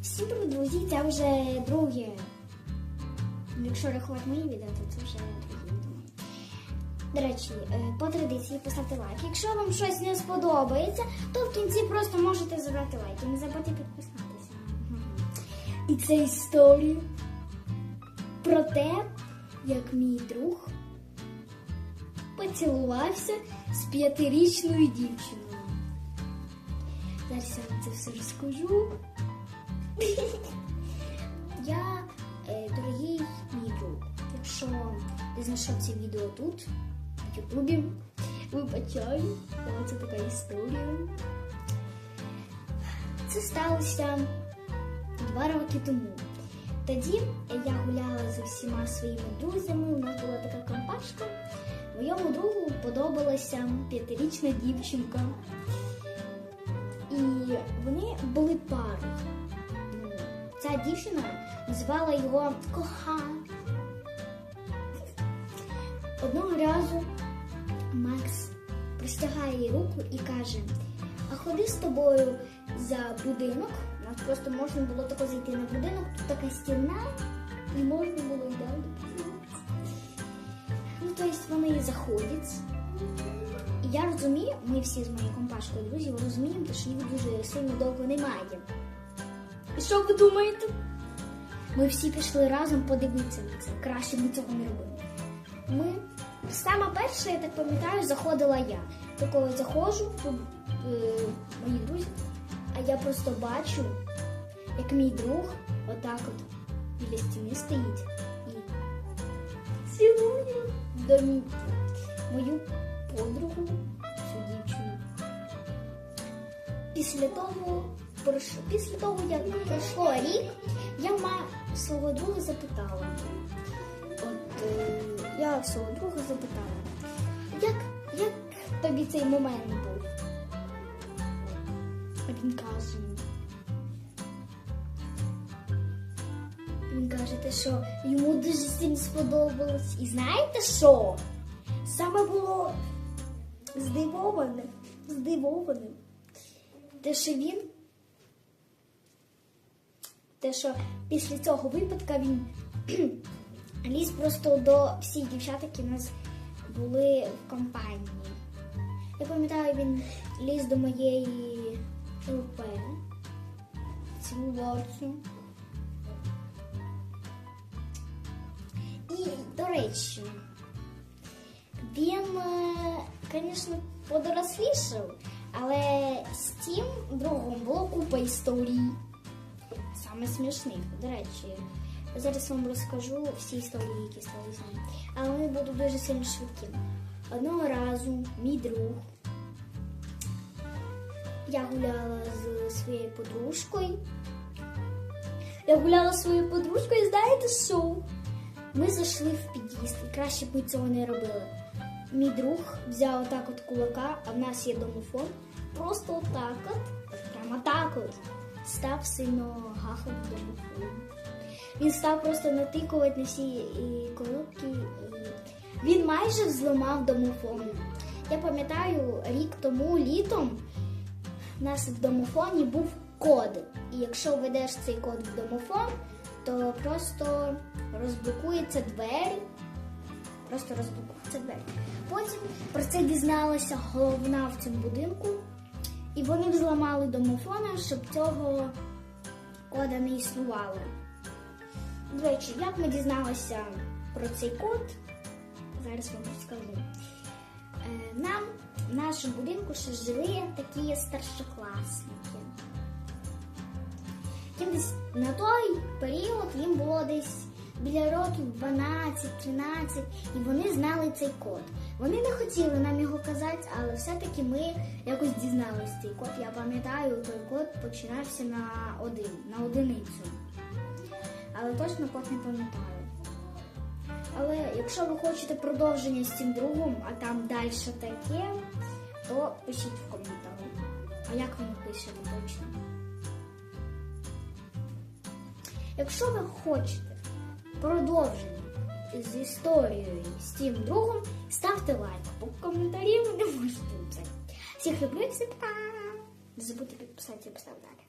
Привіт, друзі, це вже друге. Якщо рахувати мої відео, то це вже друге. До речі, е, по традиції поставте лайк. Якщо вам щось не сподобається, то в кінці просто можете забрати лайк. І не забудьте підписатися. І це історія про те, як мій друг поцілувався з п'ятирічною дівчиною. Зараз я вам це все розкажу. Я, е, дорогий мій друг, якщо ти знайшов це відео тут, в Ютубі, вибачаю, але це така історія. Це сталося два роки тому. Тоді я гуляла з усіма своїми друзями, у нас була така компашка. Моєму другу подобалася п'ятирічна дівчинка. І вони були парою. Ця дівчина називала його кохан. Одного разу Макс простягає їй руку і каже: А ходи з тобою за будинок. Нас просто можна було тако зайти на будинок, тут така стіна, і можна було й далі. Ну, тобто вони заходять. Я розумію, ми всі з моєю компашкою друзів розуміємо, що їх дуже сильно довго немає. Що ви думаєте? Ми всі пішли разом подивитися на це. Краще ми цього не робили. Ми сама перша, я так пам'ятаю, заходила я. Такого заходжу, тут е, мої друзі, а я просто бачу, як мій друг отак от біля стіни стоїть і цілує до мою подругу, цю дівчину. Після того, після того, як пройшло рік, я свого друга запитала. От е, я свого друга запитала, як, як тобі цей момент був? Він каже. Він каже, те, що йому дуже сильно сподобалось. І знаєте що? Саме було здивоване, здивоване. Те, що він. Те, що після цього випадка він ліз просто до всіх дівчат, які в нас були в компанії. Я пам'ятаю, він ліз до моєї ЛП, цілувався. І, до речі, він, звісно, подорослішав, але з тим другом було купа історій. Саме смішних, до речі. Зараз вам розкажу всі історії, які стали з ним. Але вони будуть дуже сильно швидкі. Одного разу мій друг. Я гуляла з своєю подружкою. Я гуляла з своєю подружкою, знаєте що? Ми зайшли в під'їзд, і краще б ми цього не робили. Мій друг взяв отак от кулака, а в нас є домофон. Просто отак от, прямо так от, став сильно гахати в домофон. Він став просто натикувати на всі коробки. Він майже зламав домофон. Я пам'ятаю, рік тому літом у нас в домофоні був код. І якщо введеш цей код в домофон, то просто розблокуються двері. Просто розблокуються двері. Потім про це дізналася головна в цьому будинку. І вони взламали домофона, щоб цього кода не існувало. До речі, як ми дізналися про цей код, зараз вам розкажу. Е, Нам в нашому будинку ще жили такі старшокласники. Їм десь на той період їм було десь біля років 12-13, і вони знали цей код. Вони не хотіли нам його казати, але все-таки ми якось дізналися цей код. Я пам'ятаю, той код починався на один, на одиницю. Але точно код не пам'ятаю. Але якщо ви хочете продовження з цим другом, а там далі таке, то пишіть в коментарі. А як ви напишете точно? Якщо ви хочете продовження з історією з цим другом, ставте лайк, бо коментарів не можете це. Всіх люблю, всім пока! Не забудьте підписатися і поставити далі.